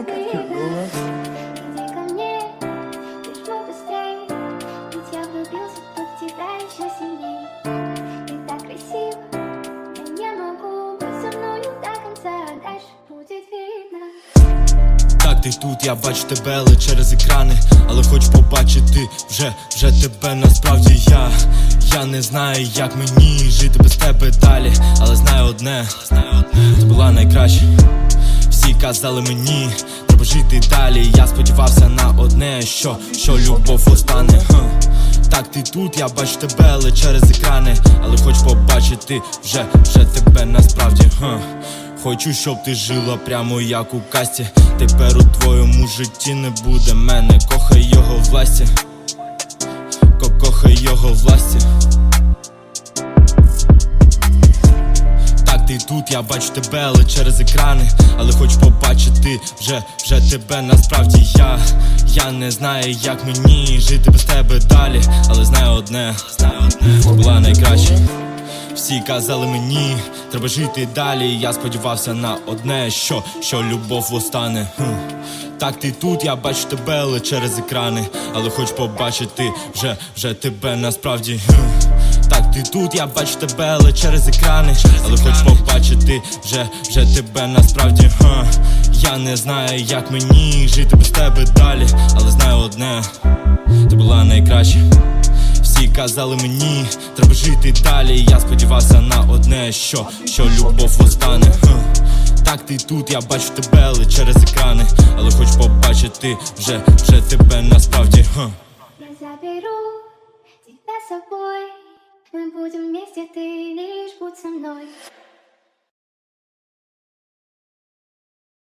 років їй було. Так, ти тут, я бачу тебе, але через екрани, але хочу побачити вже, вже тебе насправді я. Я не знаю, як мені жити без тебе далі, але знаю одне, знаю ти була найкраща. Всі казали мені, треба жити далі. Я сподівався на одне, що, що любов остане. Так ти тут, я бачу тебе, але через екрани, але хочу побачити вже, вже тебе насправді. Хочу, щоб ти жила прямо як у касті. Тепер у твоєму житті не буде мене. Кохай його власті. Кохай його власті. Ти тут, я бачу тебе, але через екрани, але хочу побачити вже, вже тебе насправді я. Я не знаю, як мені жити без тебе далі, але знаю одне, знаю одне, була найкраща. Всі казали мені, треба жити далі. Я сподівався на одне, що, що любов остане. Хм. Так ти тут, я бачу тебе, але через екрани, але хочу побачити вже, вже тебе насправді. Хм. Ти тут, я бачу тебе, але через екрани, але хочу побачити вже, вже тебе насправді. Ха. Я не знаю, як мені жити без тебе далі, але знаю одне, ти була найкраща. Всі казали мені, треба жити далі. Я сподівався на одне, що, що любов остане. Хм. Так ти тут, я бачу тебе, але через екрани, але хочу побачити вже, вже тебе насправді. Хм. Я заберу тебя с собой Мы будем вместе, ты лишь будь со мной